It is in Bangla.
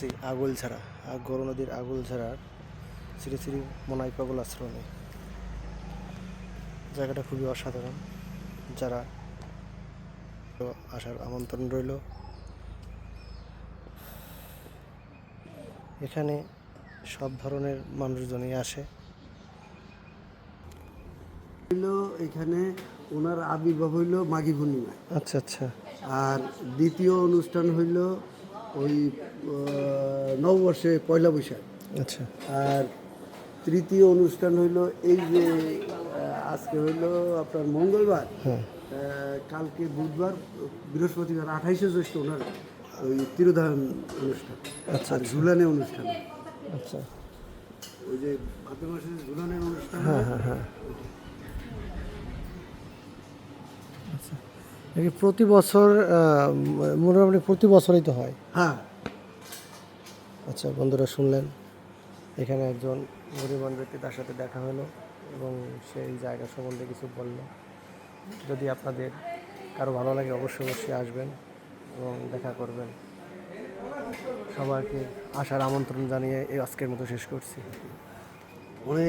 আসছি আগুলঝাড়া গরু নদীর আগুলঝাড়ার শ্রী শ্রী মনাই পাগল আশ্রমে। জায়গাটা খুবই অসাধারণ। যারা আসার আমন্ত্রণ রইল। এখানে সব ধরনের মানুষজনই আসে। হইল এখানে ওনার আবির্ভাব হইল মাঘী পূর্ণিমায়। আচ্ছা আচ্ছা। আর দ্বিতীয় অনুষ্ঠান হইল ওই নববর্ষে পয়লা বৈশাখ। আচ্ছা। আর তৃতীয় অনুষ্ঠান হইল এই যে আজকে হইল আপনার মঙ্গলবার। হ্যাঁ। কালকে বুধবার বৃহস্পতিবার আঠাইশে জ্যৈষ্ঠ ওনার ওই তিরোধান অনুষ্ঠান। আচ্ছা ঝুলানে অনুষ্ঠান। আচ্ছা। ওই যে ভাদ্র মাসে ঝুলানের অনুষ্ঠান হ্যাঁ হ্যাঁ হ্যাঁ আচ্ছা। প্রতি বছর মোটামুটি প্রতি বছরই তো হয়? হ্যাঁ। আচ্ছা বন্ধুরা শুনলেন এখানে একজন গরিবান ব্যক্তি তার সাথে দেখা হলো এবং সেই জায়গা সম্বন্ধে কিছু বলল। যদি আপনাদের কারও ভালো লাগে অবশ্যই অবশ্যই আসবেন এবং দেখা করবেন। সবাইকে আসার আমন্ত্রণ জানিয়ে এই আজকের মতো শেষ করছি। অনেক